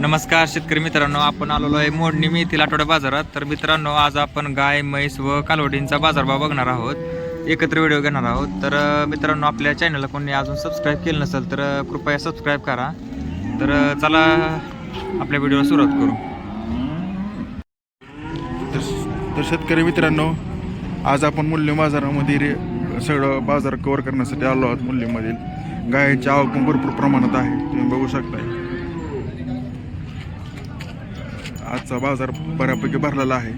नमस्कार शेतकरी मित्रांनो आपण आलेलो आहे मोडणी मेथील आठवड्या बाजारात. तर मित्रांनो आज आपण गाय म्हैस व कालवडींचा बाजारभाव बघणार आहोत. एकत्र व्हिडिओ घेणार आहोत. तर मित्रांनो आपल्या चॅनलला कोणी अजून सबस्क्राईब केलं नसेल तर कृपया सबस्क्राईब करा. तर चला आपल्या व्हिडिओला सुरुवात करू. तर तर शेतकरी मित्रांनो आज आपण मूल्य बाजारामध्ये रे सगळं बाजार कव्हर करण्यासाठी आलो आहोत मूल्यमधील गायीची आवक पण भरपूर प्रमाणात आहे. तुम्ही बघू शकता आजचा बाजार बऱ्यापैकी भरलेला आहे.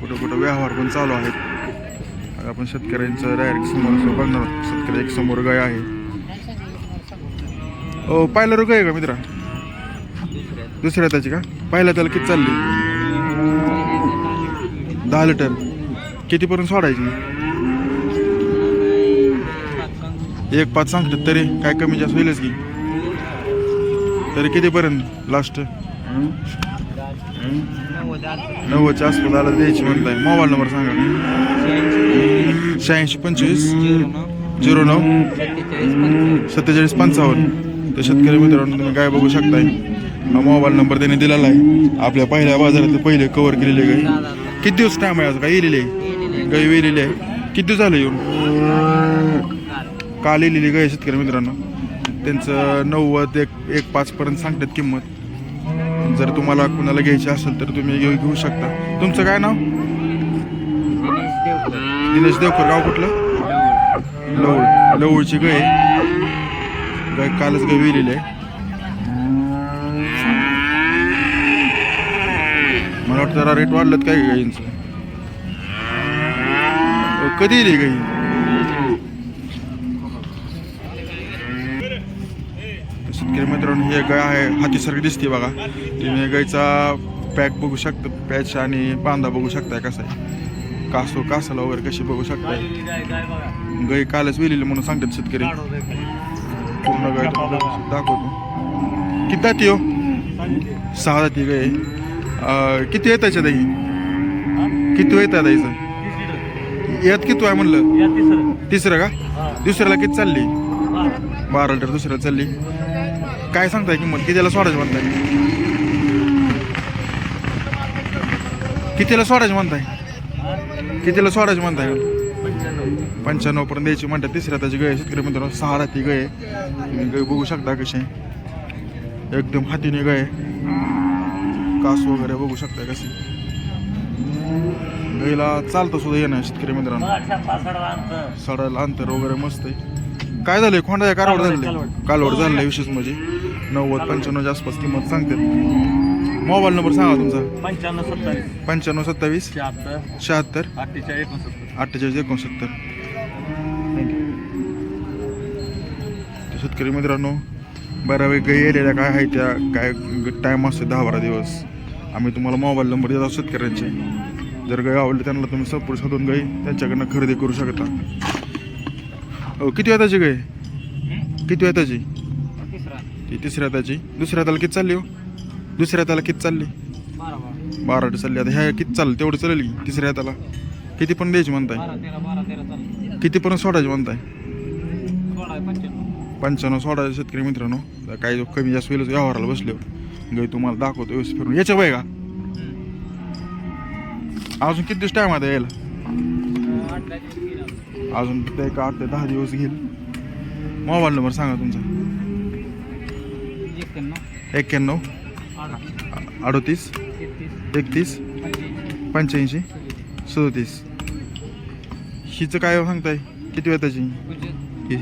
कुठं कुठं व्यवहार पण चालू आहेत. आपण शेतकऱ्यांचं डायरेक्ट समोर असं बघणार शेतकरी एक समोर गाय आहे. हो पाहिलं रुग आहे का मित्रा? दुसऱ्या त्याची का? पाहिलं त्याला किती चालली? दहा लिटर. कितीपर्यंत सोडायची? एक पाच सांगतात तरी. काय कमी जास्त होईलच की. तरी कितीपर्यंत? लास्ट? नव्वदच्या आसपास आला द्यायची म्हणताय. मोबाईल नंबर सांगा. शहाऐंशी पंचवीस झिरो नऊ. सत्तेचाळीस पंचावन्न. तर शेतकरी मित्रांनो तुम्ही काय बघू शकताय? हा मोबाईल नंबर त्याने दिलेला आहे. आपल्या पहिल्या बाजारात पहिले कवर केलेले गाई. किती दिवस टाइम आहे आज? काय येलेली आहे? गाई वेलेली आहे. किती दिवस झालं येऊन? काल येलेली गाय शेतकरी मित्रांनो. त्यांचं नव्वद एक एक पाचपर्यंत सांगतात किंमत. जर तुम्हाला कुणाला घ्यायची असेल तर तुम्ही घेऊ घेऊ शकता. तुमचं काय नाव? दिनेश देवकर. गाव कुठलं? लवळ. लवळची गाय आहे. गाय कालच गाय वेलेली आहे. मला वाटतं जरा रेट वाढलं काय गाईंचं कधी येईल गाई तर मित्रांनो हे गाय आहे हातीसारखी दिसते बघा. तुम्ही गायचा पॅक बघू शकता पॅच आणि बांधा बघू शकताय कसा आहे. कासो कासाला वगैरे कशी बघू शकताय. गाय कालच वेलेली म्हणून सांगतात शेतकरी. पूर्ण गाय दाखवतो. किती जाती हो? सहा जाती गाय आहे. किती येत त्याच्यात आई किती येत याचं यात किती आहे म्हणलं? तिसरं. का? दुसऱ्याला किती चालली? बारा लिटर दुसऱ्याला चालली. काय सांगताय किंमत कितीला सोडायची म्हणताय? कितीला सोडायची म्हणताय? कितीला सोडायची म्हणताय? पंच्याण्णव पर्यंत द्यायची म्हणतात. तिसऱ्या त्याची गय शेतकरी मित्रांनो. सहा राती गय तुम्ही गाय बघू शकता कसे एकदम हातीने गय कास वगैरे बघू शकता कसे गईला चालतं सुद्धा येणं शेतकरी मित्रांनो. सडायला अंतर वगैरे मस्त आहे. काय झालंय? खोंडा कारवड झालंय कालवड झालंय विशेष म्हणजे नव्वद पंच्याण्णवच्या आसपास किंमत सांगते मोबाईल नंबर सांगा तुमचा. पंच्याण्णव सत्तावीस. पंच्याण्णव सत्तावीस. शहात्तर. शहात्तर. अठ्ठेचाळीस एकोणसत्तर. अठ्ठेचाळीस एकोणसत्तर. तर शेतकरी मित्रांनो बऱ्यापैकी गाई येलेल्या काय आहे त्या काय टाईम असतो दहा बारा दिवस. आम्ही तुम्हाला मोबाईल नंबर देतो शेतकऱ्यांचे. जर गाई आवडली त्यांना तुम्ही संपूर्ण शोधून गाई त्यांच्याकडनं खरेदी करू शकता. हो किती वेताची गाय? किती वेताची ती तिसऱ्या हाताची दुसऱ्या हाताला किती चालली हो? दुसऱ्या हाताला किती चालली? बारा चालली. आता ह्या किती चालली? तेवढं चालेल की तिसऱ्या हाताला किती पण द्यायची म्हणताय. चालू कितीपर्यंत सोडायची म्हणताय. पंच्याण्णव. सोडायचे शेतकरी मित्रांनो. तर काही जो कमी जास्त होईल व्यवहाराला बसले गाई तुम्हाला दाखवतो व्यवस्थित फिरून याच्या बाय का? अजून किती दिवस टाइम आता यायला? अजून ते एक आठ ते दहा दिवस घेईल. मोबाईल नंबर सांगा तुमचा. एक्क्याण्णव. अडतीस. एकतीस. पंच्याऐंशी. सदतीस. हिचं काय सांगताय? किती वेळ त्याची ही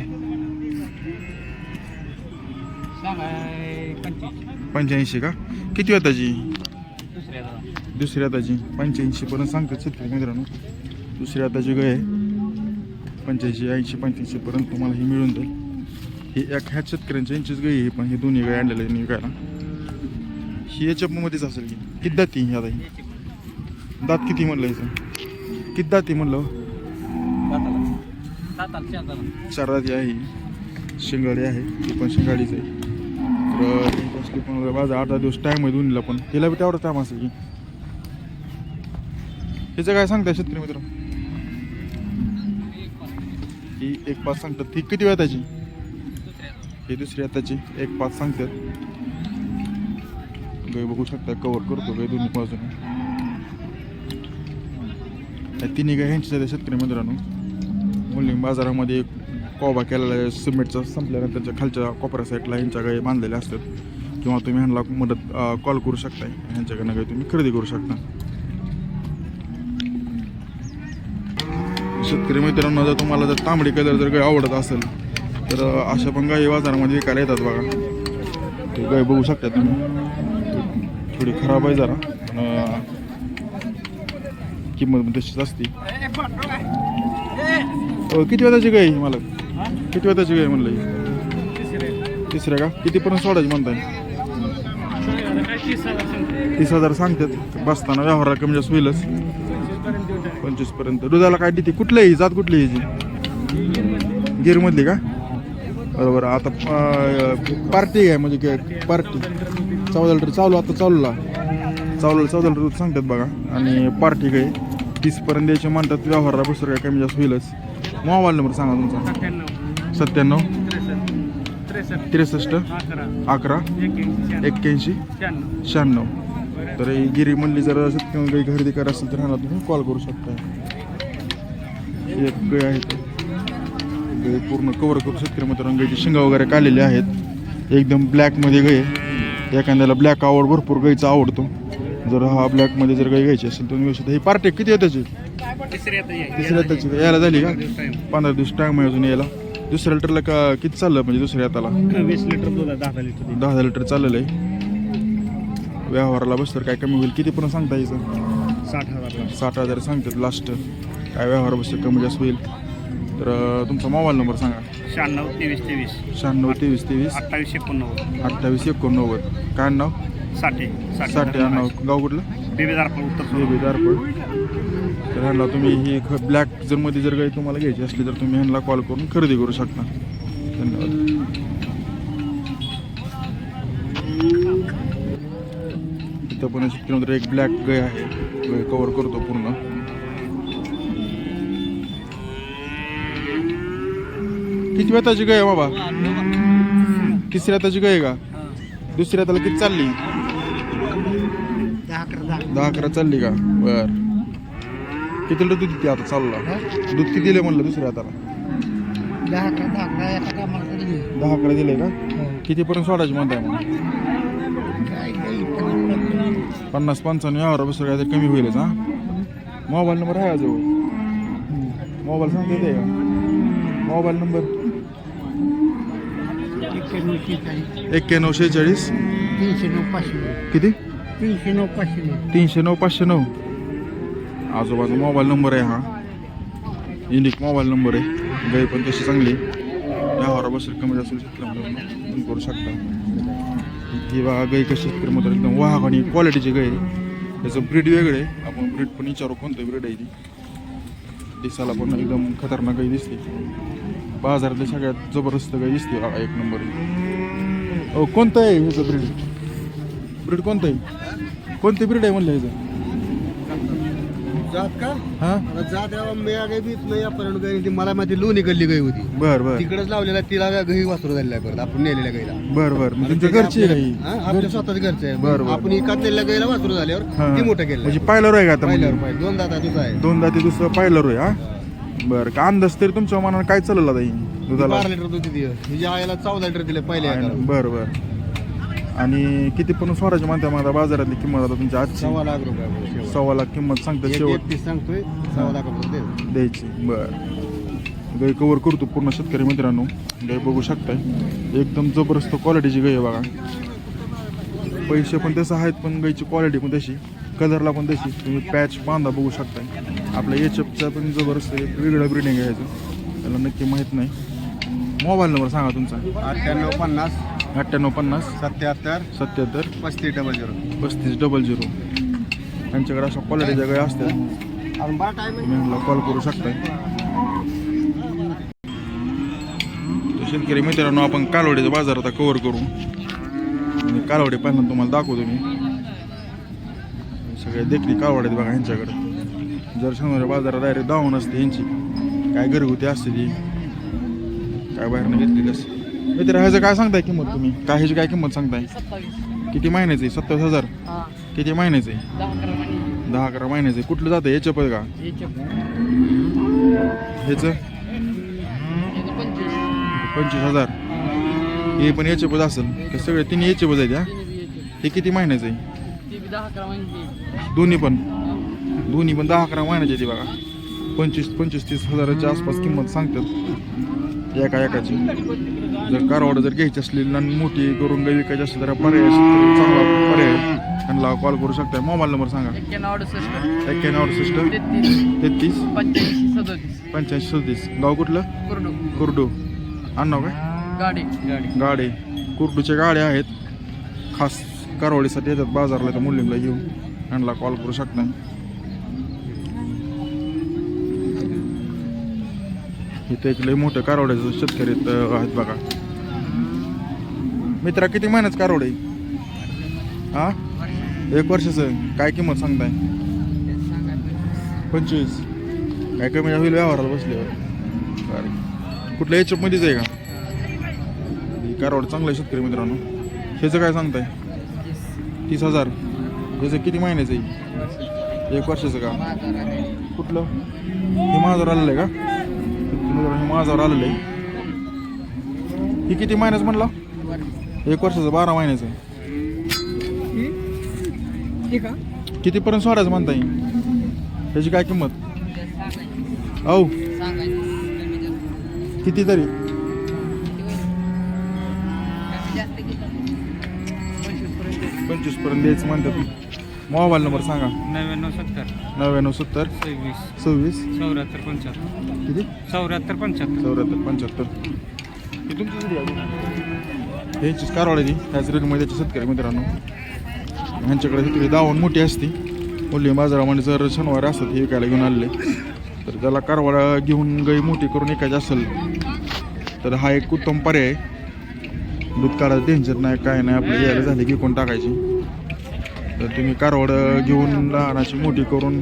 पंच्याऐंशी का? किती वेळ त्याची दुसऱ्या हाताची पंच्याऐंशी पर्यंत सांगतात शेतकरी मित्रांनो. दुसऱ्या हाताची गाय आहे. पंच्याऐंशी ऐंशी पंच्याऐंशीपर्यंत तुम्हाला ही मिळून जाईल. हे एक ह्या शेतकऱ्यांच्या यांचीच गाई आहे पण हे दोन्ही गाय आणलेलं आहे विकायला ही एच मध्येच असेल की. किती दाती ही आता ही? दात किती म्हणलं याचं? किती दाती म्हणलं? चार दादा दाती आहे शिंगाडी आहे ती पण शिंगाडीच आहे. तर असली पण माझा आठ दहा दिवस टाईम आहे दोन्हीला पण. हिला बी तेवढा टाईम असेल की. हिचं काय सांगता शेतकरी मित्र ही एक पाच सांगतात. ती किती वेळ त्याची? ही दुसरी आताची एक पाच सांगतात. गाई बघू शकता कवर करतो गाई दोन्ही बाजूने. तिन्ही गाय ह्यांच्या शेतकरी मित्रांनो. मुलीं बाजारामध्ये कोबा केलेला आहे सिमेंटचा त्यांच्या खालच्या कोपऱ्या साईडला ह्यांच्या गाय बांधलेल्या असतात. किंवा तुम्ही ह्यांना मदत कॉल करू शकताय. ह्यांच्याकडनं काही तुम्ही खरेदी करू शकता. शेतकरी मित्रांना जर तुम्हाला जर तांबडी कलर जर गाय आवडत असेल तर अशा पण गाई बाजारामध्ये विकायला येतात बघा. ते गाय बघू शकता तुम्ही. थोडी खराब आहे जरा किंमत पण तशीच असते. किती वेळाची गाय मला किती वेळाची गाय आहे म्हणलं तिसऱ्या का? कितीपर्यंत सोडायची म्हणताय? तीस हजार सांगतात. बसताना व्यवहाराला कमी जास्त होईलच. पंचवीसपर्यंत. दुधाला काय देते? कुठली ही? जात कुठली आहे गिरमधली का? बरोबर. आता पार्टी आहे म्हणजे काय पार्टी. चौदा लिटर चालू आता चालूला. चालू चौदा लिटर दूध सांगतात बघा. आणि पार्टी काय? तीसपर्यंत द्यायचे म्हणतात व्यवहाराला बसर काय कमी जास्त होईलच. मोबाईल नंबर सांगा तुमचा. सत्त्याण्णव. त्रेसष्ट. अकरा. एक्क्याऐंशी. शहाण्णव. तर ही गिरी म्हणली जर शेतकरी काही खरेदी करा असेल तर ह्याला तुम्ही कॉल करू शकता एक गाय आहे. गाय पूर्ण कवर करू शेतकरी मित्रांनो. गायची शिंगा वगैरे काढलेली आहेत. एकदम ब्लॅकमध्ये गाय. एखाद्याला ब्लॅक आवड भरपूर गायचा आवडतो. जर हा ब्लॅकमध्ये जर गाय घ्यायची असेल तर व्यवस्थित ही पार्टी किती आहे त्याची? तिसऱ्या त्याची. यायला झाली का? पंधरा दिवस टाइम आहे अजून यायला. दुसऱ्या लिटरला का किती चाललं म्हणजे दुसऱ्या हाताला? वीस लिटर दहा लिटर चाललेलं आहे. व्यवहाराला बस तर काय कमी होईल? किती पण सांगता यायचं? साठ हजार साठ हजार सांगतात लास्ट काय व्यवहार बस कमी जास्त होईल? तर तुमचा मोबाईल नंबर सांगा. शहाण्णव तेवीस तेवीस. शहाण्णव तेवीस तेवीस. अठ्ठावीस एकोणनव्वद. अठ्ठावीस एकोणनव्वद. काय नाव? साठी साठ. नाव. गाव कुठलं? बेबीदारपूर उत्तर तर ह्यांना तुम्ही ही ख ब्लॅक जर मध्ये जर काही तुम्हाला घ्यायची असली तर तुम्ही ह्यांना कॉल करून खरेदी करू शकता. धन्यवाद. इथं पण शेतकऱ्यांमध्ये एक ब्लॅक गाय आहे. गाय कवर करतो पूर्ण. किती वेताची गाय बाबा? तिसऱ्या ताची गाय का? दुसऱ्या त्याला किती चालली? दहा अकरा चालली का? बर. किती लिटर दूध किती आता चालला? दूध किती दिले म्हणलं दुसऱ्या हाताला दहा अकरा. दहा दिले का? कितीपर्यंत सोडायची म्हणताय मग? पन्नास पंचावन्न यावर बसर काय कमी होईलच हा मोबाईल नंबर आहे अजून मोबाईल सांगता येते का मोबाईल नंबर? एक्क्याण्णव शेहेचाळीस. तीनशे नऊ पाचशे किती? तीनशे नऊ पाचशे नऊ. तीनशे नऊ पाचशे नऊ. आजोबाचा मोबाईल नंबर आहे हा. युनिक मोबाईल नंबर आहे. गाई पण तशी चांगली. यावर बसेल कमी जास्त करू शकता. ही बघा गाई कशी शेतकरी एकदम वाहक आणि क्वालिटीची गाय आहे. त्याचं ब्रीड वेगळं आहे. आपण ब्रीड पण विचारू कोणतं ब्रीड आहे ती? दिसायला पण एकदम खतरनाक गाई दिसते. बाजारातल्या सगळ्यात जबरदस्त गाई दिसते बघा एक नंबर कोणतं आहे ह्याचं ब्रीड ब्रीड कोणतं आहे? कोणते ब्रीड आहे म्हणलं ह्याचं? जात का? हां? जात यावं मी आगे बीच नाही यापर्यंत गई ती मला माहिती लोणी गल्ली गई होती. बर बर. तिकडेच लावलेला तिला गही वासरू झालेला आहे परत आपण नेलेल्या गाईला. बर बर. मग तुमच्या घरची आहे हा, आपल्या स्वतःच घरचं आहे. बरं, बरं. आपण एकाच नेलेल्या गाईला वासरू झाल्यावर. ती मोठं केलं. म्हणजे पाहिलं आहे का आता पाहिल्यावर म्हणजे? पाहिजे दोन दादा तुझा आहे. दोन दाती दुसरं पाहिलं रोय हा? बर का अंदाज तरी तुमच्या मनानं काय चाललं आता ही दुधाला बारा लिटर दूध दिली. हिच्या आईला चौदा लिटर दिले पहिले बर बर. आणि किती पण स्वराज्य म्हणते माझ्या बाजारातली किंमत आता तुमच्या आजची. सव्वा लाख रुपये. सव्वा लाख किंमत सांगता एक शेवट. एकतीस सांगतोय सव्वा लाखापर्यंत दे. द्यायची. बर. गाय कवर करतो पूर्ण शेतकरी मित्रांनो. गाय बघू शकताय. एकदम जबरदस्त क्वालिटीची गाय आहे बघा. पैसे पण तसं आहेत पण गायची क्वालिटी पण तशी. कलरला पण तशी. तुम्ही पॅच बांधा बघू शकताय. आपल्या एचएफचा पण जबरदस्त एक वेगळं ब्रिडिंग ह्याचं त्याला नक्की माहीत नाही. मोबाईल नंबर सांगा तुमचा. अठ्ठ्याण्णव पन्नास अठ्ठ्याण्णव पन्नास. सत्याहत्तर. सत्याहत्तर. पस्तीस डबल झिरो पस्तीस डबल झिरो त्यांच्याकडे अशा क्वालिटीच्या गाय असतात तुम्ही कॉल करू शकताय. तर शेतकरी मित्रांनो आपण कालवडीचा बाजार आता कव्हर करू. आणि कालवडी पहिल्यांदा तुम्हाला दाखवतो मी. सगळे देखणी कालवड आहेत बघा ह्यांच्याकडे जर शनिवारी बाजारात डायरेक्ट दावून असते ह्यांची काय घरगुती असते ती काय बाहेरनं घेतलेली असते मित्र ह्याचं काय सांगताय किंमत तुम्ही? काय ह्याची काय किंमत सांगताय? किती महिन्याचं आहे? सत्तावीस हजार? हा. किती महिन्याचं आहे? दहा अकरा महिन्याचं आहे. कुठलं जातं? याच्या पण का? ह्याचं? याचं पंचवीस. हजार. हे पण याचे बज असेल. ते सगळे तिन्ही याचे बज आहेत हा? हे किती महिन्याचं आहे? दोन्ही पण. दोन्ही पण दहा अकरा महिन्याचे ते बघा. पंचवीस पंचवीस तीस हजाराच्या आसपास किंमत सांगतात. एका एकाची. जर कारवाड जर घ्यायची असली आणि मोठी करून गाई विकायची असली तर पर्याय चांगला पर्याय. त्यांना कॉल करू शकता मोबाईल नंबर सांगा. एक्क्याण्णव अडुसष्ट. एक्क्याण्णव अडुसष्ट. तेहतीस. पंच्याऐंशी सदोतीस. पंच्याऐंशी सदतीस. गाव कुठलं? कुर्डू. कुर्डू. आणाव काय? गाडी. गाडी. गाडे. कुर्डूच्या गाड्या आहेत. खास कारवाडीसाठी येतात बाजारला त्या मुलींना घेऊन. त्यांना कॉल करू शकता इथे एक लय मोठं कारवड्याचं शेतकरी आहेत बघा. मित्रा किती महिन्याच कारवड आहे? हा? एक वर्षाचं काय किंमत सांगताय? पंचवीस. काय कमी म्हणजे होईल व्यवहाराला बसल्यावर. बरं कुठल्या याच्या मध्येच आहे का? कारोड कारवाड चांगलं आहे शेतकरी मित्रांनो. ह्याचं काय सांगताय? तीस हजार. ह्याचं किती महिन्याचं आहे? एक वर्षाचं का? कुठलं? हे माझ्यावर आलेलं आहे का? मित्रांनो, हे माझ्यावर आलेलं आहे. ही किती महिन्याच म्हणला? एक वर्षाचं बारा महिन्याचं. आहे कितीपर्यंत सोडायचं म्हणता येईल त्याची काय किंमत? औ. किती तरी? पंचवीसपर्यंत द्यायचं म्हणतात. मोबाईल नंबर सांगा. नव्याण्णव सत्तर. नव्याण्णव सत्तर. सव्वीस. सव्वीस. चौऱ्याहत्तर पंच्याहत्तर. किती? चौऱ्याहत्तर पंच्याहत्तर. चौऱ्याहत्तर पंच्याहत्तर. ही आहे. ह्यांचीच कारवाडी ह्याच रेटमध्ये शेतकरी मित्रांनो ह्यांच्याकडे शेतकरी दावण मोठी असते. मुली बाजारामध्ये जर शनिवार असतात हे विकायला घेऊन आलेले. तर त्याला कारवाडा घेऊन गाई मोठी करून विकायची असेल तर हा एक उत्तम पर्याय दूध काढायचं टेन्शन नाही काय नाही आपलं यायला झाले की कोण टाकायची. तर तुम्ही कारवाड घेऊन लहानाची मोठी करून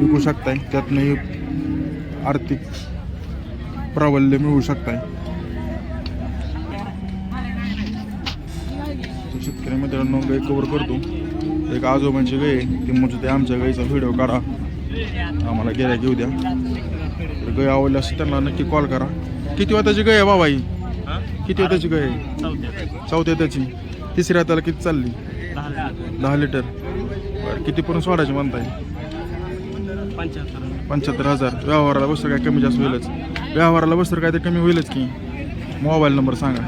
विकू शकताय. त्यातनंही आर्थिक प्राबल्य मिळवू शकताय तर शेतकरी मित्रांनो गाय कवर करतो. एक आजोबांची गाय आहे. ती म्हणजे ते आमच्या गाईचा व्हिडिओ काढा. आम्हाला गेल्या घेऊ द्या. तर गाय आवडली असेल त्यांना नक्की कॉल करा. किती वाताची गाय आहे बाबा ही? किती वाताची गाय आहे? चौथ्या त्याची तिसऱ्या त्याला किती चालली? दहा लिटर. बरं किती पर्यंत सोडायची म्हणताय? पंच्याहत्तर हजार. व्यवहाराला बसर काय कमी जास्त होईलच. व्यवहाराला बसर काय ते कमी होईलच की. मोबाईल नंबर सांगा.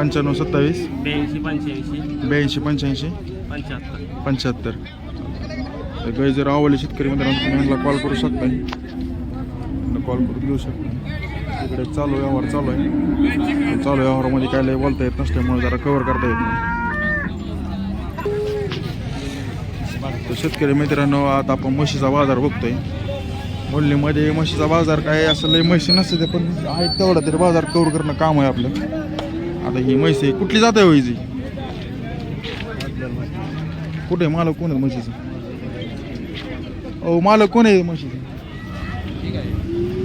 पंच्याण्णव सत्तावीस? ब्याऐंशी पंच्याऐंशी. ब्याऐंशी पंच्याऐंशी? पंच्याहत्तर. पंच्याहत्तर. तर गाय जर आवडली शेतकरी मित्रांनो तुम्ही यांना कॉल करू शकता कॉल करून घेऊ शकता इकडे चालू व्यवहार चालू आहे. चालू व्यवहारामध्ये काय लय बोलता येत नसल्यामुळे जरा कव्हर करता येत नाही. तर शेतकरी मित्रांनो आता आपण म्हशीचा बाजार बघतोय. मुलीमध्ये म्हशीचा बाजार काय असं लय म्हशी नसते पण आहे तेवढा तरी बाजार कव्हर करणं काम आहे आपलं. आता ही म्हैस आहे. कुठली जात आहे हो हिची कुठे आहे? मालक कोण आहे म्हशीचं? अहो मालक कोण आहे म्हशीचं?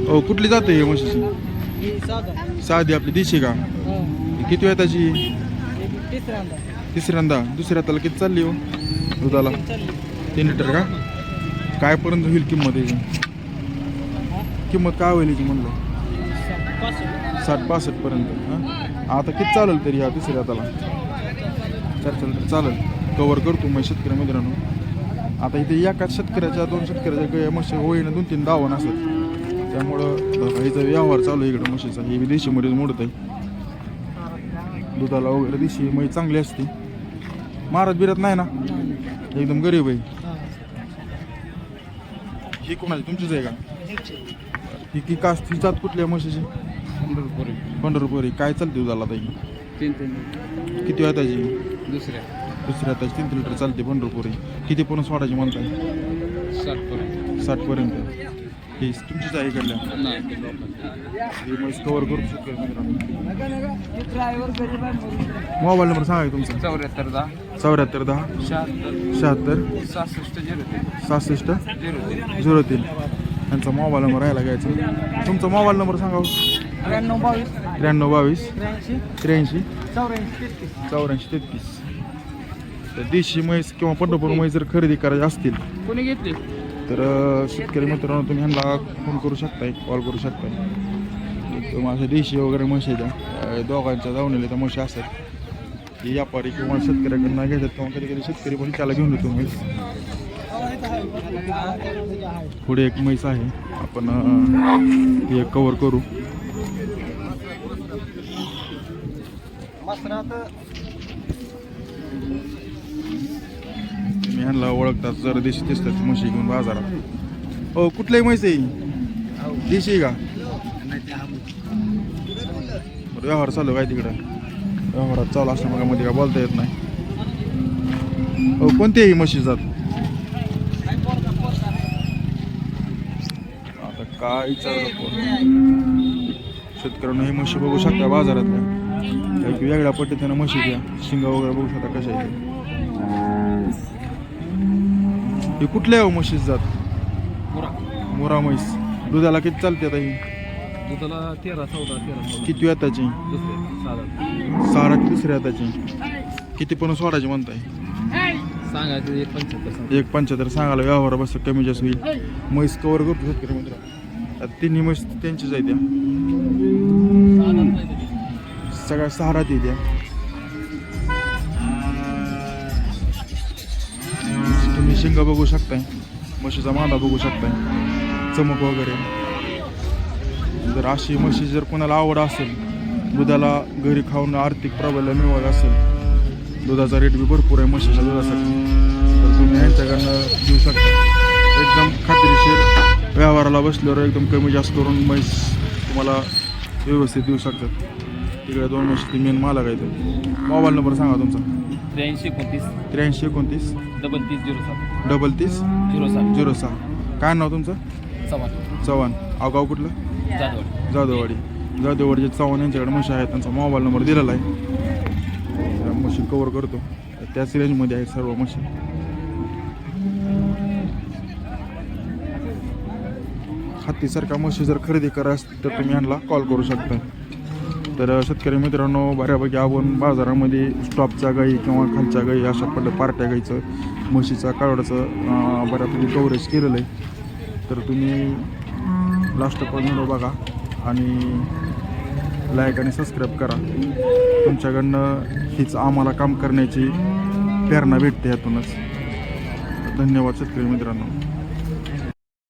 अहो कुठली जात आहे म्हशीची? साधी आपली दिशी का? किती वेळ त्याची? तिसऱ्यांदा. दुसऱ्या त्याला किती चालली हो? दुधाला? तीन लिटर का? काय पर्यंत होईल किंमत याची? किंमत काय होईल याची म्हणलं? साठ पासष्ट पर्यंत. हां? आता किती चालेल तरी ह्या तिसऱ्या त्याला? चार चालेल चालेल. कवर करतो मग शेतकरी मित्रांनो. आता इथे एकाच शेतकऱ्याच्या दोन शेतकऱ्याच्या म्हशी होईना दोन तीन दावण असत त्यामुळं हिचा व्यवहार चालू आहे इकडं म्हशीचा. ही विदेशीमध्येच मोडत आहे. दुधाला वगैरे दिशी म्हैस चांगली असते. महाराज बिरत नाही ना? एकदम गरीब आहे. ही कोणाची? तुमचीच आहे का? ही की कास ती जात कुठल्या म्हशीची? पंढरपुरी. पंढरपुरी. काय चालते दुधाला ताई? तीन तीन. किती वेळा त्याची दुसऱ्या. दुसऱ्या त्याची तीन लिटर चालते पंढरपुरी. किती पण सोडायची म्हणताय? सातपुरी साठ पर्यंत ही तुमचीच आहे इकडल्या? ही म्हैस कवर करू शकतो मोबाईल नंबर सांगा की तुमचा. चौऱ्याहत्तर दहा. चौऱ्याहत्तर दहा. शहात्तर. शहात्तर. सहासष्ट झिरो तीन. सहासष्ट. झिरो तीन. झिरो तीन. यांचा मोबाईल नंबर राहायला घ्यायचा. तुमचा मोबाईल नंबर सांगा हो. त्र्याण्णव बावीस. त्र्याण्णव बावीस. त्र्याऐंशी. त्र्याऐंशी. चौऱ्याऐंशी तेहतीस. चौऱ्याऐंशी तेहतीस. तर देशी म्हैस किंवा पंढरपूर म्हैस जर खरेदी करायचे असतील कोणी घेतली? तर शेतकरी मित्रांनो तुम्ही ह्यांना फोन करू शकताय कॉल करू शकताय. एकदम अशा देशी वगैरे म्हशी त्या. अ, दोघांच्या जाऊन त्या म्हशी असतात. की व्यापारी किंवा शेतकऱ्याकडनं घेतात किंवा कधी कधी शेतकरी पण त्याला घेऊन येतो म्हैस. पुढे एक म्हैस आहे आपण हे कवर करू. मी ह्यांना ओळखतात जर देशी दिसतात म्हशी घेऊन बाजारात. हो कुठल्याही म्हैस आहे देशी आहे का? बरं व्यवहार चालू काय तिकडं? व्यवहारात चालू असल्यामुळे मध्ये काय बोलता येत नाही. हो कोणत्याही म्हशी जात? आता काय विचार शेतकऱ्यांना ही म्हशी बघू शकता बाजारातल्या. काही की वेगळ्या पद्धतीनं म्हशी द्या शिंग वगैरे बघू शकता कशा. हे कुठल्या हो म्हशीच जात? मोरा. म्हैस. दुधाला किती चालते आता ही? दुधाला तेरा चौदा तेरा चौदा. किती दुसरे सहा ते दुसऱ्या येताची किती पण सोडायची म्हणताय. सांगायचं एक पंच्याहत्तर एक पंच्याहत्तर सांगायला व्यवहार बस कमी जास्त होईल. म्हैस कवर करतो शेतकरी मित्र आता तिन्ही म्हैस त्यांचीच आहे त्या सगळ्या सहारा ती द्या तुम्ही शिंग बघू शकताय. म्हशीचा मांदा बघू शकताय. चमक वगैरे. जर अशी म्हशी जर कोणाला आवड असेल दुधाला घरी खाऊन आर्थिक प्राबल्य मिळवत असेल दुधाचा रेट बी भरपूर आहे म्हशीच्या दुधासाठी. तर तुम्ही यांच्याकडनं देऊ शकता. एकदम खात्रीशीर व्यवहाराला बसल्यावर एकदम कमी जास्त करून म्हैस तुम्हाला व्यवस्थित देऊ शकतात. तिकडे दोन म्हशी ती मेन मालक आहेत मोबाईल नंबर सांगा तुमचा. त्र्याऐंशी एकोणतीस. त्र्याऐंशी एकोणतीस. डबल तीस झिरो सात. डबल तीस. झिरो सात. झिरो सहा काय नाव तुमचं? चव्हाण. चव्हाण. अवगाव कुठलं? जाधवड जाधववाडी. जाधववाडीचे चव्हाण यांच्याकडे म्हशी आहेत. त्यांचा मोबाईल नंबर दिलेला आहे. त्या म्हशी कवर करतो. त्याच रेंजमध्ये आहेत सर्व म्हशी. हत्तीसारख्या म्हशी जर खरेदी करा असतील तर तुम्ही यांना कॉल करू शकता. तर शेतकरी मित्रांनो बऱ्यापैकी आपण बाजारामध्ये स्टॉपच्या गाई किंवा खालच्या गाई अशा पड पार्ट्या गाईचं म्हशीचा कावडाचं बऱ्यापैकी कव्हरेज केलेलं आहे. तर तुम्ही लास्ट व्हिडिओ बघा आणि लाईक आणि सबस्क्राईब करा. तुमच्याकडनं हीच आम्हाला काम करण्याची प्रेरणा भेटते यातूनच. धन्यवाद शेतकरी मित्रांनो.